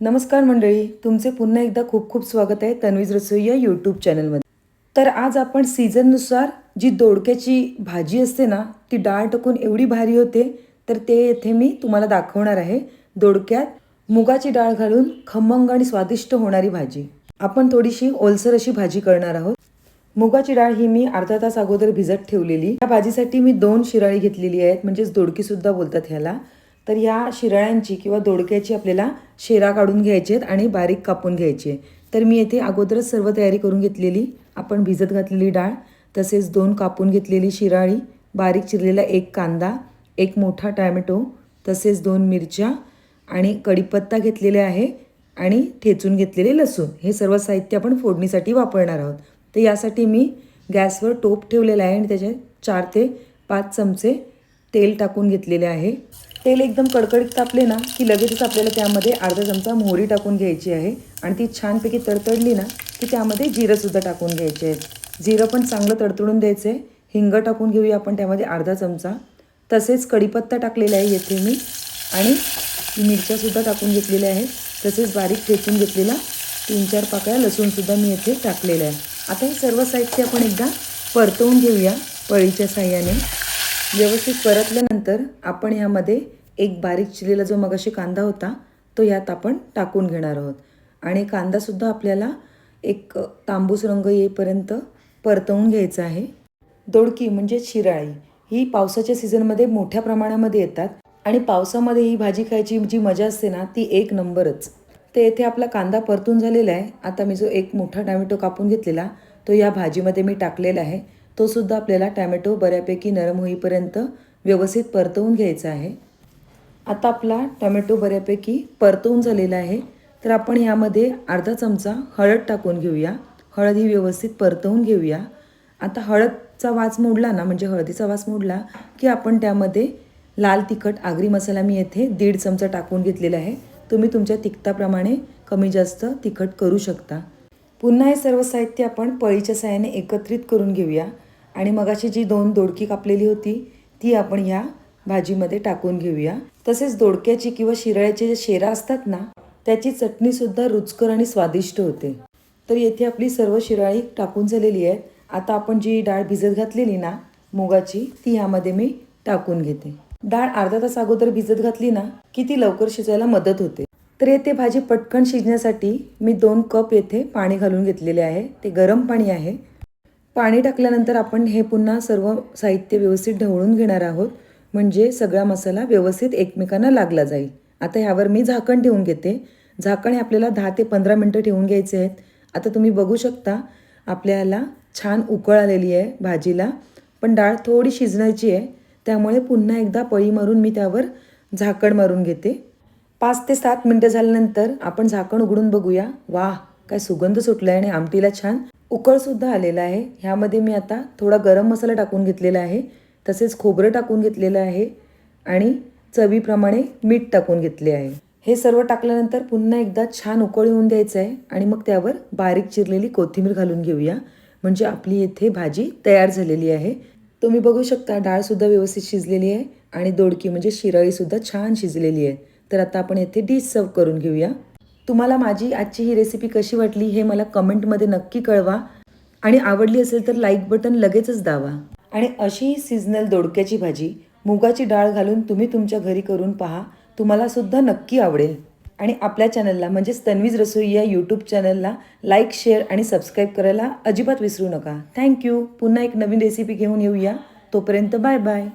नमस्कार मंडळी तुमचे पुन्हा एकदा खूप खूप स्वागत आहे तन्वीज रसोई या यूट्यूब चॅनलमध्ये तर आज आपण सीझननुसार जी दोडक्याची भाजी असते ना ती डाळ टाकून एवढी भारी होते तर ते येथे मी तुम्हाला दाखवणार आहे. दोडक्यात मुगाची डाळ घालून खमंग आणि स्वादिष्ट होणारी भाजी. आपण थोडीशी ओलसर अशी भाजी करणार आहोत. मुगाची डाळ ही मी अर्धा तास अगोदर भिजत ठेवलेली. या भाजीसाठी मी दोन शिराळी घेतलेली आहेत म्हणजेच दोडकी सुद्धा बोलतात ह्याला. तर या शिराळ्यांची किंवा दोडक्याची आपल्याला शेरा काढून घ्यायची आहेत आणि बारीक कापून घ्यायची आहे. तर मी येथे अगोदरच सर्व तयारी करून घेतलेली. आपण भिजत घातलेली डाळ तसेच दोन कापून घेतलेली शिराळी बारीक चिरलेला एक कांदा एक मोठा टॅमॅटो तसेच दोन मिरच्या आणि कढीपत्ता घेतलेले आहे आणि ठेचून घेतलेले लसूण. हे सर्व साहित्य आपण फोडणीसाठी वापरणार आहोत. तर यासाठी मी गॅसवर टोप ठेवलेला आहे आणि त्याच्यात चार ते पाच चमचे तेल टाकून घेतलेले आहे. तेल एकदम कडकडीत तापले ना की लगेचच आपल्याला त्यामध्ये अर्धा चमचा मोहरी टाकून घ्यायची आहे. आणि ती छानपैकी तडतडली ना की त्यामध्ये जिरंसुद्धा टाकून घ्यायचे आहे जिरं पण चांगलं तडतडून द्यायचं. आहे हिंग टाकून घेऊया आपण त्यामध्ये अर्धा चमचा. तसेच कढीपत्ता टाकलेला आहे येथे मी. आणि मिरच्यासुद्धा टाकून घेतलेल्या आहेत. तसेच बारीक ठेचून घेतलेला तीन चार पाकळ्या लसूणसुद्धा मी येथे टाकलेलं आहे आता हे सर्व साहित्य आपण एकदा परतवून घेऊया पळीच्या साह्याने. व्यवस्थित परतल्यानंतर आपण यामध्ये एक बारीक चिरलेला जो मगाशी कांदा होता तो यात आपण टाकून घेणार आहोत. आणि कांदासुद्धा आपल्याला एक तांबूस रंग येईपर्यंत परतवून घ्यायचा आहे. दोडकी म्हणजे शिराळी. ही पावसाच्या सीझनमध्ये मोठ्या प्रमाणामध्ये येतात आणि पावसामध्ये ही भाजी खायची जी मजा असते ना ती एक नंबरच. तर येथे आपला कांदा परतून झालेला आहे. आता मी जो एक मोठा टॅमॅटो कापून घेतलेला तो या भाजीमध्ये मी टाकलेला आहे. तो सुद्धा आपल्याला टॅमॅटो बऱ्यापैकी नरम होईपर्यंत व्यवस्थित परतवून घ्यायचा आहे. आता आपला टोमॅटो बऱ्यापैकी परतवून झालेला आहे. तर आपण यामध्ये अर्धा चमचा हळद टाकून घेऊया. हळद ही व्यवस्थित परतवून घेऊया. आता हळदचा वास मोडला ना म्हणजे हळदीचा वास मोडला की आपण त्यामध्ये लाल तिखट आगरी मसाला मी येथे दीड चमचा टाकून घेतलेला आहे. तुम्ही तुमच्या तिखटाप्रमाणे कमी जास्त तिखट करू शकता. पुन्हा हे सर्व साहित्य आपण पळीच्या साह्याने एकत्रित करून घेऊया. आणि मगाशी जी दोन दोडकी कापलेली होती ती आपण ह्या भाजीमध्ये टाकून घेऊया. तसेच दोडक्याची किंवा शिराळ्याचे जे शेरा असतात ना त्याची चटणीसुद्धा रुचकर आणि स्वादिष्ट होते. तर येथे आपली सर्व शिराळी टाकून झालेली आहे आता आपण जी डाळ भिजत घातलेली ना मुगाची ती यामध्ये मी टाकून घेते. डाळ अर्धा तास अगोदर भिजत घातली ना की ती लवकर शिजायला मदत होते. तर येथे भाजी पटकन शिजण्यासाठी मी दोन कप येथे पाणी घालून घेतलेले आहे. ते गरम पाणी आहे. पाणी टाकल्यानंतर आपण हे पुन्हा सर्व साहित्य व्यवस्थित ढवळून घेणार आहोत. म्हणजे सगळा मसाला व्यवस्थित एकमेकांना लागला जाईल. आता ह्यावर मी झाकण ठेवून घेते. झाकण हे आपल्याला दहा ते पंधरा मिनटं ठेवून घ्यायचे आहेत. आता तुम्ही बघू शकता आपल्याला छान उकळ आलेली आहे भाजीला. पण डाळ थोडी शिजण्याची आहे. त्यामुळे पुन्हा एकदा पळी मारून मी त्यावर झाकण मारून घेते. पाच ते सात मिनटं झाल्यानंतर आपण झाकण उघडून बघूया. वा काय सुगंध सुटला आहे आणि आमटीला छान उकळसुद्धा आलेला आहे. ह्यामध्ये मी आता थोडा गरम मसाला टाकून घेतलेला आहे. तसेच खोबरं टाकून घेतलेलं आहे आणि चवीप्रमाणे मीठ टाकून घेतले आहे. हे सर्व टाकल्यानंतर पुन्हा एकदा छान उकळ येऊन द्यायचं आहे आणि मग त्यावर बारीक चिरलेली कोथिंबीर घालून घेऊया. म्हणजे आपली येथे भाजी तयार झालेली आहे. तुम्ही बघू शकता डाळसुद्धा व्यवस्थित शिजलेली आहे आणि दोडकी म्हणजे शिराळीसुद्धा छान शिजलेली आहे. तर आता आपण येथे डिश सर्व करून घेऊया. तुम्हाला माझी आजची ही रेसिपी कशी वाटली हे मला कमेंटमध्ये नक्की कळवा. आणि आवडली असेल तर लाईक बटन लगेचच दावा आणि अशी सीझनल दोडक्याची भाजी मुगाची डाळ घालून तुम्ही तुमच्या घरी करून पहा. तुम्हाला सुद्धा नक्की आवडेल. आणि आपल्या चॅनलला म्हणजेच तन्वीज रसोई या यूट्यूब चॅनलला लाईक शेअर आणि सबस्क्राईब करायला अजिबात विसरू नका. थँक्यू पुन्हा एक नवीन रेसिपी घेऊन येऊया. तोपर्यंत बाय बाय